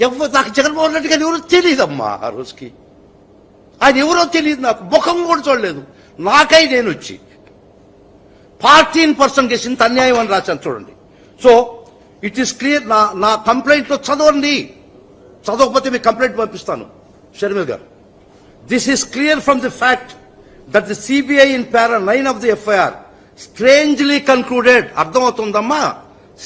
ఎవరు నాకు జగన్మోహన్ రెడ్డి గారు ఎవరో తెలియదమ్మా ఆ రోజుకి. ఆయన ఎవరో తెలియదు నాకు. ముఖం కూడా చూడలేదు. నాకై నేను వచ్చి ఫార్టీన్ పర్సెంట్ చేసి ఇంత అన్యాయం అని రాశాను చూడండి. సో ఇట్ ఈస్ క్లియర్ నా నా కంప్లైంట్లో చదవండి. చదవకపోతే మీకు కంప్లైంట్ పంపిస్తాను. షర్మిల్ గారు this is clear from the fact that the CBI in para nine of the FIR strangely concluded అర్థమవుతుందమ్మా?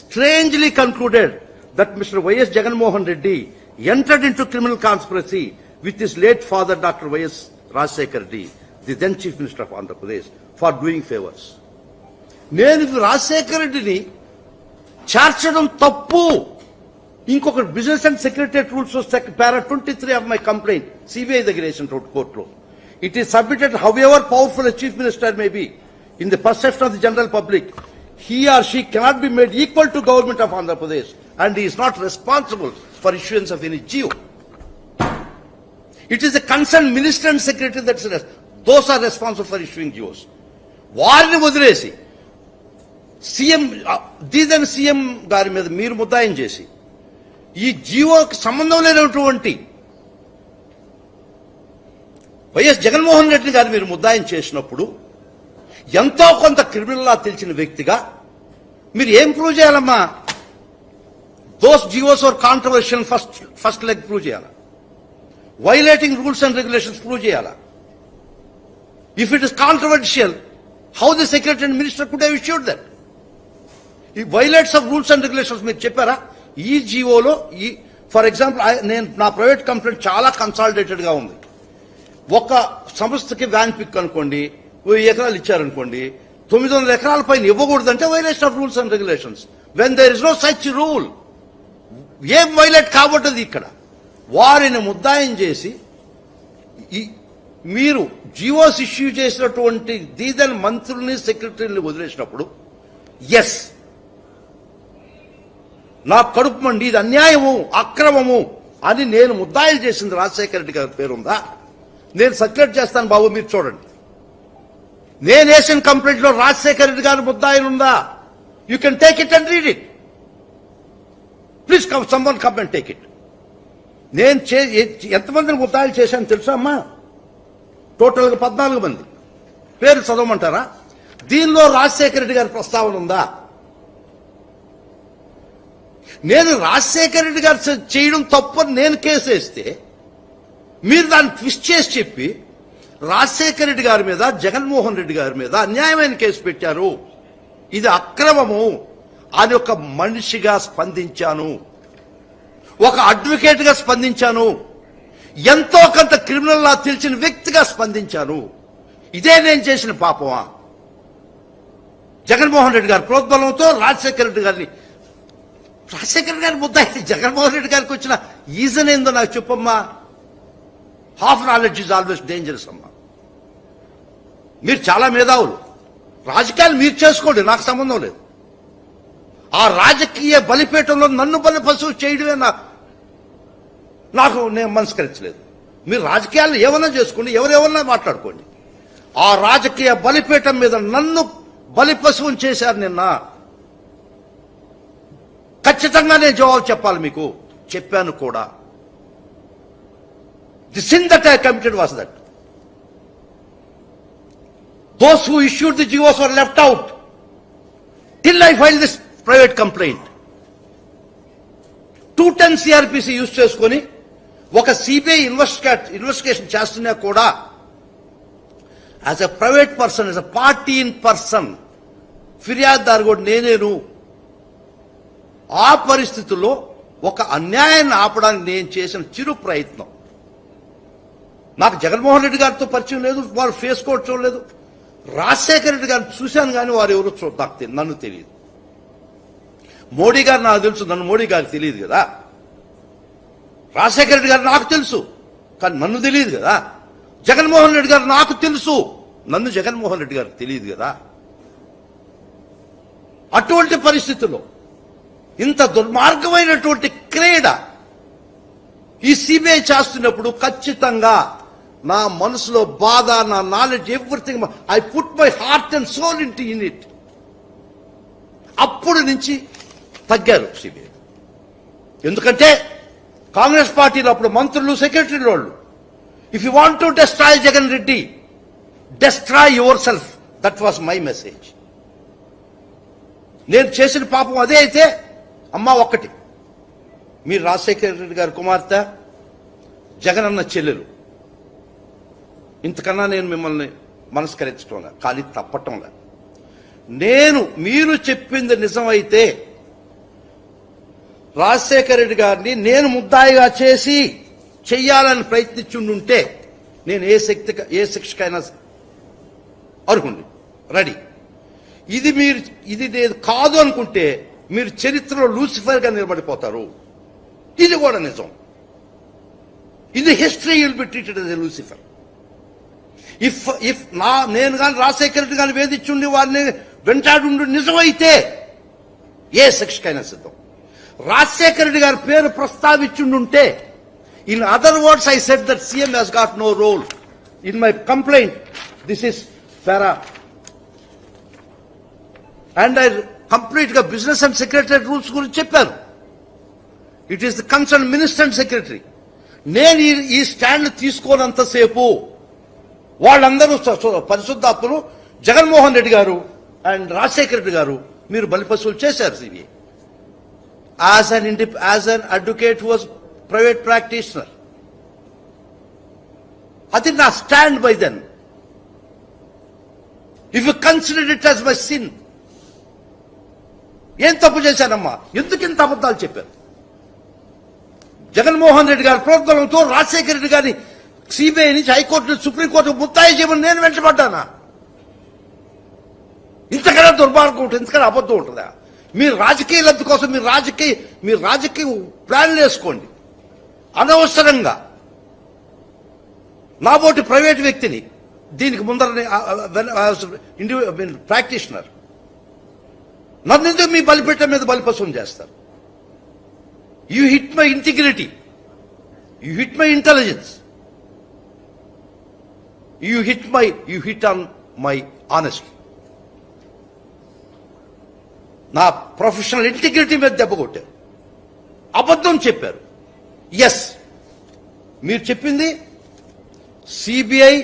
Strangely concluded that mister YS Jaganmohan Reddy entered in to criminal conspiracy with his late father doctor YS Rajasekhar Reddy the then chief minister of Andhra Pradesh for doing favours నేను రాజశేఖర రెడ్డిని చేర్చడం తప్పు ఇంకొక business and secretary rules వస్తే para twenty three of my complaint CBI దగ్గర వేసిన కోర్టులో it is submitted however powerful chief minister may be in the perception of the general public he or she cannot be made equal to government of Andhra Pradesh and is not responsible for issuance of any Jio it is the concern minister and secretary that's those are responsible for issuing జియోస్ వారిని వదిలేసి CM దీదని CM గారి మీద మీరు ముద్దాయం చేసి ఈ జియోకి సంబంధం లేనటువంటి YS Jaganmohan Reddy గారు మీరు ముద్దాయం చేసినప్పుడు ఎంతో కొంత క్రిమినల్ లా తెలిసిన వ్యక్తిగా మీరు ఏం ప్రూవ్ చేయాలమ్మా? Those GOs are controversial first first leg prove చేయాలా? Violating rules and regulations prove చేయాలా? If it is controversial how the secretary and minister could have issued that ఈ violates of rules and regulations మీరు చెప్పారా? ఈ జీవోలో ఈ for example నేను నా ప్రైవేట్ కంప్లైంట్ చాలా కన్సాలిడేటెడ్గా ఉంది. ఒక సంస్థకి వ్యాన్ పిక్ అనుకోండి వెయ్యి ఎకరాలు ఇచ్చారనుకోండి తొమ్మిది వందల ఎకరాల పైన ఇవ్వకూడదంటే violation of rules and regulations when there is no such rule ఏం వైలెట్ కాబట్టది ఇక్కడ? వారిని ముద్దాయం చేసి మీరు జియోస్ ఇష్యూ చేసినటువంటి దీదన్ మంత్రుల్ని సెక్రటరీని వదిలేసినప్పుడు ఎస్ నా కడుపు మండి ఇది అన్యాయము అక్రమము అని నేను ముద్దాయిలు చేసింది రాజశేఖర రెడ్డి గారి పేరుందా? నేను సర్క్యులేట్ చేస్తాను బాబు మీరు చూడండి. నేను వేసిన కంప్లైంట్లో రాజశేఖర రెడ్డి గారి ముద్దాయిలు ఉందా you can take it and read it please come someone come and take it నేను చే ఎంతమందిని ముద్దాయిలు చేశాను తెలుసా అమ్మా? టోటల్గా పద్నాలుగు మంది. పేరు చదవమంటారా? దీనిలో రాజశేఖర రెడ్డి గారి ప్రస్తావన ఉందా? నేను రాజశేఖర రెడ్డి గారు చేయడం తప్పని నేను కేసు వేస్తే మీరు దాన్ని ట్విస్ట్ చేసి చెప్పి రాజశేఖర రెడ్డి గారి మీద జగన్మోహన్ రెడ్డి గారి మీద అన్యాయమైన కేసు పెట్టారు. ఇది అక్రమము. అని ఒక మనిషిగా స్పందించాను. ఒక అడ్వకేట్గా స్పందించాను. ఎంతో కొంత క్రిమినల్ లా తెలిసిన వ్యక్తిగా స్పందించాను. ఇదే నేను చేసిన పాపమా? జగన్మోహన్ రెడ్డి గారు ప్రోద్బలంతో రాజశేఖర రెడ్డి గారిని రాజశేఖర గారి ముద్ద అయితే జగన్మోహన్ రెడ్డి గారికి వచ్చిన ఈజన్ ఏందో నాకు చెప్పమ్మా? Half knowledge is always dangerous అమ్మా. మీరు చాలా మేధావులు. రాజకీయాలు మీరు చేసుకోండి నాకు సంబంధం లేదు. ఆ రాజకీయ బలిపీఠంలో నన్ను బలి పశువు చేయడమే నాకు నాకు నేను మనస్కరించలేదు. మీరు రాజకీయాలు ఏమన్నా చేసుకోండి ఎవరెవరన్నా మాట్లాడుకోండి. ఆ రాజకీయ బలిపీఠం మీద నన్ను బలి పశువుని చేశారు నిన్న. ఖచ్చితంగా నేను జవాబు చెప్పాలి మీకు. చెప్పాను కూడా. The sin that I committed was that those who issued the GOs were left out till I file this private complaint. Two ten CrPC use చేసుకొని ఒక సిబిఐ ఇన్వెస్టిగేట్ ఇన్వెస్టిగేషన్ చేస్తున్నా కూడా as a private person as a party in person ఫిర్యాదుదారు కూడా నేనేను. ఆ పరిస్థితుల్లో ఒక అన్యాయాన్ని ఆపడానికి నేను చేసిన చిరు ప్రయత్నం. నాకు జగన్మోహన్ రెడ్డి గారితో పరిచయం లేదు వారు ఫేస్ కోట్ చూడలేదు. రాజశేఖర రెడ్డి గారిని చూశాను కానీ వారు ఎవరు చూ నాకు నన్ను తెలియదు. మోడీ గారు నాకు తెలుసు నన్ను మోడీ గారికి తెలియదు కదా. రాజశేఖర రెడ్డి గారు నాకు తెలుసు కానీ నన్ను తెలియదు కదా. జగన్మోహన్ రెడ్డి గారు నాకు తెలుసు నన్ను జగన్మోహన్ రెడ్డి గారికి తెలియదు కదా. అటువంటి పరిస్థితుల్లో ఇంత దుర్మార్గమైనటువంటి క్రీడ ఈ సిబిఐ చేస్తున్నప్పుడు ఖచ్చితంగా నా మనసులో బాధ నా knowledge everything I put my heart and soul in in it అప్పుడు నుంచి తగ్గారు సిబిఐ. ఎందుకంటే కాంగ్రెస్ పార్టీలో అప్పుడు మంత్రులు సెక్రటరీలు వాళ్ళు. If you want to destroy Jagan Reddy destroy yourself that was my message నేను చేసిన పాపం అదే అయితే అమ్మ ఒక్కటి. మీరు రాజశేఖర రెడ్డి గారి కుమార్తె జగన్ అన్న చెల్లెలు. ఇంతకన్నా నేను మిమ్మల్ని మనస్కరించటంలే ఖాళీ తప్పటంలే. నేను మీరు చెప్పింది నిజమైతే రాజశేఖర రెడ్డి గారిని నేను ముద్దాయిగా చేసి చెయ్యాలని ప్రయత్నించుండుంటే నేను ఏ శక్తి ఏ శిక్షకైనా అర్హుండి రెడీ. ఇది మీరు ఇది నేను కాదు అనుకుంటే మీరు చరిత్రలో లూసిఫర్గా నిలబడిపోతారు. ఇది కూడా నిజం. ఇది history will be treated as Lucifer if if నా నేను కానీ రాజశేఖర రెడ్డి గారిని వేధించుండి వారిని వెంటాడుండు నిజమైతే ఏ శిక్షకైనా సిద్ధం. రాజశేఖర రెడ్డి గారి పేరు ప్రస్తావించుండుంటే in other words I set that CM he's got no role in my complaint this is fair and I కంప్లీట్గా బిజినెస్ అండ్ సెక్రటరీ రూల్స్ గురించి చెప్పాను it is the concern minister and secretary నేను ఈ- ఈ స్టాండ్ తీసుకోనంతసేపు వాళ్ళందరూ పరిశుద్ధాత్మలు జగన్మోహన్ రెడ్డి గారు and Rajasekhara Reddy గారు మీరు బలిపశువులు చేశారు CBI as an, as an advocate who advocate private private practitioner అది నా stand by then if you consider it as my sin, ఏం తప్పు చేశానమ్మా? ఎందుకు ఇంత అబద్ధాలు చెప్పారు? జగన్మోహన్ రెడ్డి గారి ప్రోద్బలంతో రాజశేఖర రెడ్డి గారిని సిబిఐ నుంచి హైకోర్టు సుప్రీంకోర్టు ముత్తాయి చేయమని నేను వెంటబడ్డానా? ఇంతకన్నా దుర్మార్గం ఉంటుంది ఇంతకన్నా అబద్ధం ఉంటుందా? మీ రాజకీయ లబ్ధి కోసం మీరు రాజకీయ మీ రాజకీయ ప్లాన్లు వేసుకోండి. అనవసరంగా. నాబోటి ప్రైవేట్ వ్యక్తిని దీనికి ముందర ప్రాక్టీషనర్. నన్ను మీ బలిపెట్ట మీద బలిపశం చేస్తారు? You hit my integrity. You hit my intelligence. You hit my you hit on my honesty. నా ప్రొఫెషనల్ ఇంటిగ్రిటీ మీద దెబ్బ కొట్టారు. అబద్ధం చెప్పారు. ఎస్ మీరు చెప్పింది సిబిఐ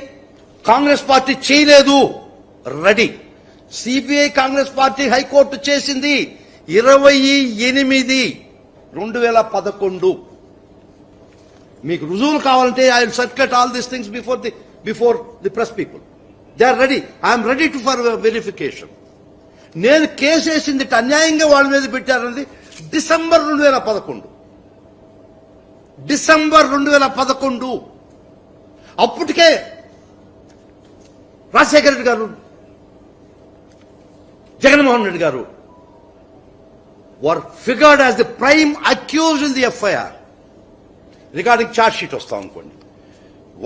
కాంగ్రెస్ పార్టీ చేయలేదు. Ready CBI Congress party high court చేసింది ఇరవై ఎనిమిది రెండు వేల పదకొండు. మీకు రుజువులు కావాలంటే I circulate all these things before the before the press people they are ready I'm ready to for verification నేను కేసు వేసింది అన్యాయంగా వాళ్ళ మీద పెట్టారన్నది డిసెంబర్ రెండు వేల పదకొండు. డిసెంబర్ రెండు వేల పదకొండు. అప్పటికే రాజశేఖర రెడ్డి గారు జగన్మోహన్ రెడ్డి గారు were figured as the prime accused in the FIR. Regarding charge sheet వస్తాం అనుకోండి.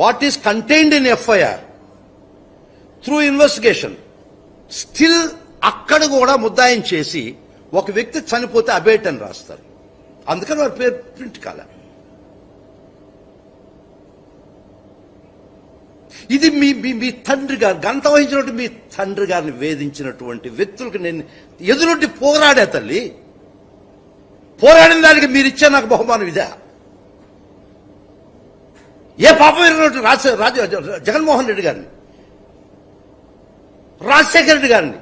What is contained in FIR? Through investigation. Still అక్కడ కూడా ముద్దాయం చేసి ఒక వ్యక్తి చనిపోతే అబేట్ అని రాస్తారు. అందుకని వారి పేరు ప్రింట్ కాల. ఇది మీ మీ మీ తండ్రి గారు గంత వహించినటువంటి మీ తండ్రి గారిని వేధించినటువంటి వ్యక్తులకు నేను ఎదురుండి పోరాడే తల్లి? పోరాడిన దానికి మీరు ఇచ్చే నాకు బహుమానం ఇదా? ఏ పాపం ఎరిగినట్టు రాజ రాజ జగన్మోహన్ రెడ్డి గారిని? రాజశేఖర రెడ్డి గారిని?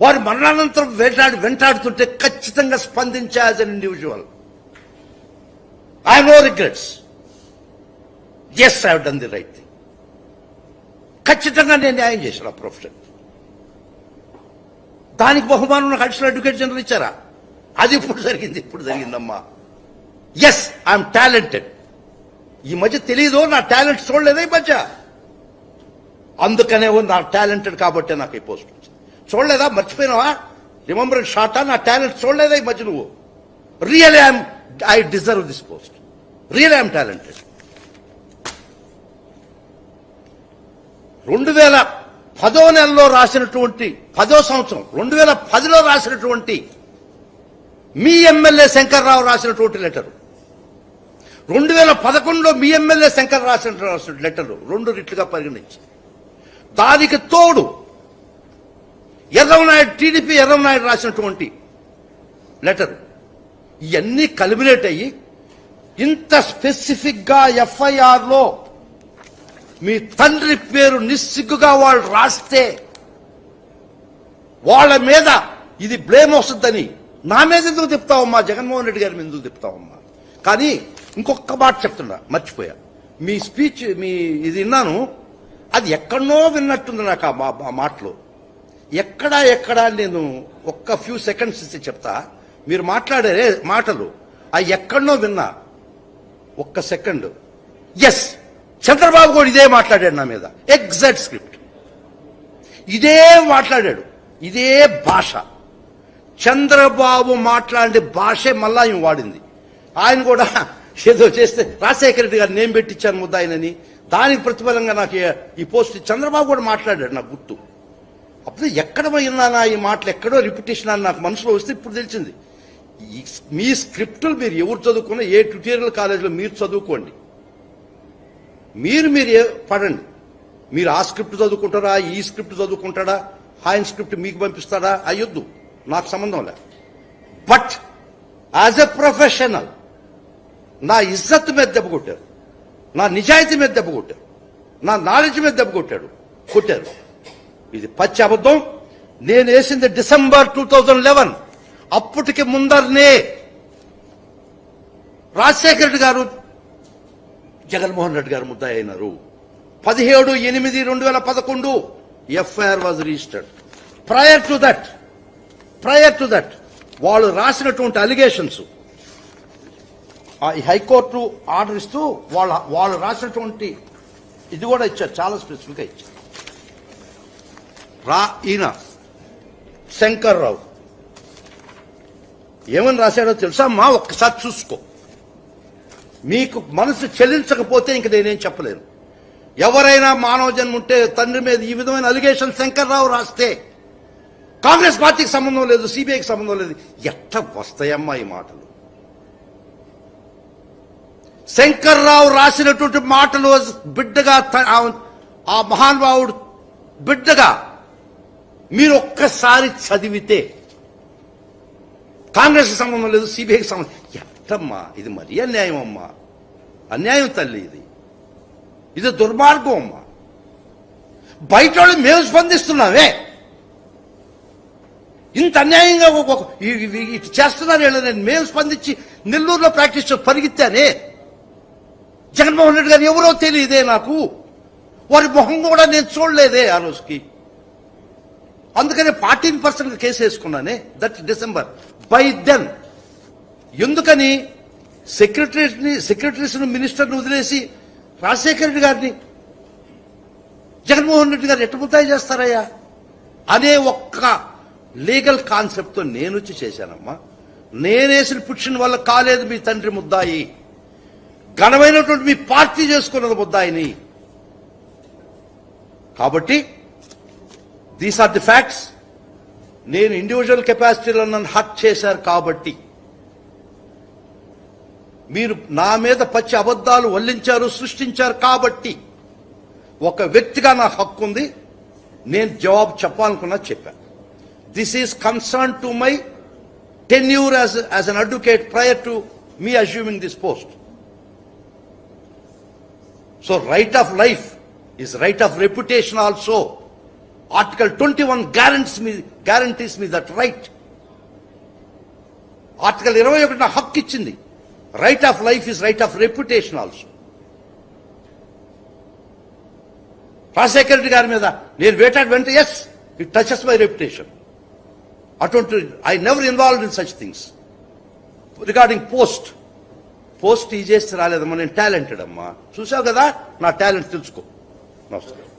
వారి మరణానంతరం వెంటాడి వెంటాడుతుంటే ఖచ్చితంగా స్పందించా as an individual I no regrets as I done the right thing ఖచ్చితంగా నేను న్యాయం చేశాను ఆ ప్రొఫెషన్ దానికి బహుమానం నాకు అడిషనల్ అడ్వకేట్ జనరల్ ఇచ్చారా? అది ఇప్పుడు జరిగింది ఇప్పుడు జరిగిందమ్మా. ఎస్ ఐఎమ్ టాలెంటెడ్ ఈ మధ్య తెలియదు నా టాలెంట్ చూడలేదా ఈ మధ్య? అందుకనే నా టాలెంటెడ్ కాబట్టి నాకు ఈ పోస్ట్ చూడలేదా? మర్చిపోయినావా? రిమెంబర్ షార్టా నా టాలెంట్ చూడలేదా ఈ మధ్య నువ్వు? Real I'm I deserve this post real I'm talented రెండు వేల పదో నెలలో రాసినటువంటి పదో సంవత్సరం రెండు వేల పదిలో రాసినటువంటి మీ ఎమ్మెల్యే శంకర్రావు రాసినటువంటి లెటరు రెండు వేల పదకొండులో మీ ఎమ్మెల్యే శంకర్ రాసిన రాసిన లెటరు రెండు రిట్లుగా పరిగణించి. దానికి తోడు ఎర్రవనాయుడు టీడీపీ ఎర్రవనాయుడు రాసినటువంటి లెటర్ ఇవన్నీ కలిమినేట్ అయ్యి ఇంత స్పెసిఫిక్గా ఎఫ్ఐఆర్లో మీ తండ్రి పేరు నిస్సిగ్గుగా వాళ్ళు రాస్తే వాళ్ళ మీద ఇది బ్లేమ్ వస్తుందని నా మీద ఎందుకు చెప్తావమ్మా జగన్మోహన్ రెడ్డి గారి మీద ఎందుకు చెప్తావమ్మా కానీ ఇంకొక మాట చెప్తున్నా మర్చిపోయా. మీ స్పీచ్ మీ ఇది విన్నాను అది ఎక్కడనో విన్నట్టుంది నాకు ఆ మా- మాటలు. ఎక్కడా ఎక్కడా నేను ఒక్క ఫ్యూ సెకండ్స్ ఇస్తే చెప్తా. మీరు మాట్లాడారే మాటలు. ఆ ఎక్కడనో విన్నా. ఒక్క సెకండ్ ఎస్ చంద్రబాబు కూడా ఇదే మాట్లాడాడు నా మీద. ఎగ్జాక్ట్ స్క్రిప్ట్ ఇదే మాట్లాడాడు. ఇదే భాష. చంద్రబాబు మాట్లాడే భాషే మళ్ళా ఆయన వాడింది. ఆయన కూడా ఏదో చేస్తే రాజశేఖర రెడ్డి గారు నేను పెట్టించాను ముద్దాయినని. దానికి ప్రతిఫలంగా నాకు ఈ- ఈ పోస్ట్ చంద్రబాబు కూడా మాట్లాడాడు నాకు గుర్తు. అప్పుడు ఎక్కడ విన్నానా ఈ మాటలు? ఎక్కడో రిపిటేషన్ అని నాకు మనసులో వస్తే ఇప్పుడు తెలిసింది. మీ స్క్రిప్టులు మీరు ఎవరు చదువుకున్నా ఏ ట్యూటోరియల్ కాలేజీలో మీరు చదువుకోండి. మీరు మీరు పడండి. మీరు ఆ స్క్రిప్ట్ చదువుకుంటారా? ఈ స్క్రిప్ట్ చదువుకుంటాడా? ఆయన స్క్రిప్ట్ మీకు పంపిస్తాడా? అయ్యొద్దు. నాకు సంబంధం లే బట్ యాజ్ ఎ ప్రొఫెషనల్ నా ఇజ్జత్ మీద దెబ్బ కొట్టారు. నా నిజాయితీ మీద దెబ్బ కొట్టారు. నా నాలెడ్జ్ మీద దెబ్బ కొట్టాడు కొట్టారు. ఇది పచ్చి అబద్ధం. నేను వేసింది డిసెంబర్ టూ థౌజండ్ లెవెన్. అప్పటికి ముందరనే రాజశేఖర రెడ్డి గారు జగన్మోహన్ రెడ్డి గారు ముద్దాయి అయినారు. పదిహేడు ఎనిమిది రెండు వేల పదకొండు FIR was registered prior to that prior to that వాళ్ళు రాసినటువంటి అలిగేషన్స్ ఈ హైకోర్టు ఆర్డర్ ఇస్తూ వాళ్ళ వాళ్ళు రాసినటువంటి ఇది కూడా ఇచ్చారు చాలా స్పెసిఫిక్గా ఇచ్చారు. రా ఈయన. శంకర్ రావు. ఏమని రాశాడో తెలుసా? మా ఒక్కసారి చూసుకో. మీకు మనసు చెల్లించకపోతే ఇంక నేనేం చెప్పలేను. ఎవరైనా మానవ జన్మ ఉంటే తండ్రి మీద ఈ విధమైన అలిగేషన్ శంకర్రావు రాస్తే కాంగ్రెస్ పార్టీకి సంబంధం లేదు సిబిఐకి సంబంధం లేదు. ఎట్ట వస్తాయమ్మా ఈ మాటలు? శంకర్రావు రాసినటువంటి మాటలు బిడ్డగా త- ఆ- ఆ మహానుభావుడు బిడ్డగా మీరు ఒక్కసారి చదివితే కాంగ్రెస్ సంబంధం లేదు సిబిఐకి సంబంధం ఎట్టమ్మా ఇది మరీ అన్యాయం అమ్మా. అన్యాయం తల్లి ఇది. ఇది దుర్మార్గం అమ్మా. బయట వాళ్ళు మేము స్పందిస్తున్నామే. ఇంత అన్యాయంగా ఇటు చేస్తున్నారు నేను మేము స్పందించి నెల్లూరులో ప్రాక్టీస్ పరిగెత్తానే. జగన్మోహన్ రెడ్డి గారు ఎవరో తెలియదే నాకు. వారి మొహం కూడా నేను చూడలేదే ఆ రోజుకి. అందుకనే ఫార్టీన్ పర్సెంట్ కేసు వేసుకున్నానే దట్ డిసెంబర్. బై దెన్ ఎందుకని సెక్రటరీని సెక్రటరీస్ను మినిస్టర్ని వదిలేసి రాజశేఖర రెడ్డి గారిని జగన్మోహన్ రెడ్డి గారు ఎట్టుముతాయి చేస్తారయ్యా? అనే ఒక్క లీగల్ కాన్సెప్ట్తో నేను వచ్చి చేశానమ్మా. నేనేసిన పుట్టిన వల్ల కాలేదు మీ తండ్రి ముద్దాయి. ఘనమైనటువంటి మీ పార్టీ చేసుకున్నది ముద్దాయిని. కాబట్టి దీస్ ఆర్ ది ఫ్యాక్ట్స్ నేను ఇండివిజువల్ కెపాసిటీలో నన్ను హట్ చేశారు కాబట్టి. మీరు నా మీద పచ్చి అబద్ధాలు వల్లించారు సృష్టించారు కాబట్టి. ఒక వ్యక్తిగా నా హక్కు ఉంది. నేను జవాబు చెప్పాలనుకున్నా చెప్పాను this is concern to my tenure as as an advocate prior to me assuming this post so right of life is right of reputation also article twenty one guarantees me guarantees me that right article ఇరవై ఒకటి నా హక్కు ఇచ్చింది right of life is right of reputation also Rajasekhara Reddy గారి మీద నేను వేటాడు వెంట as it touches my reputation అటువంటి I never involved in such things regarding post post ఈ చేస్తే రాలేదమ్మా నేను టాలెంటెడ్ అమ్మా. చూసావు కదా? నా టాలెంట్ తెలుసుకో. నమస్కారం.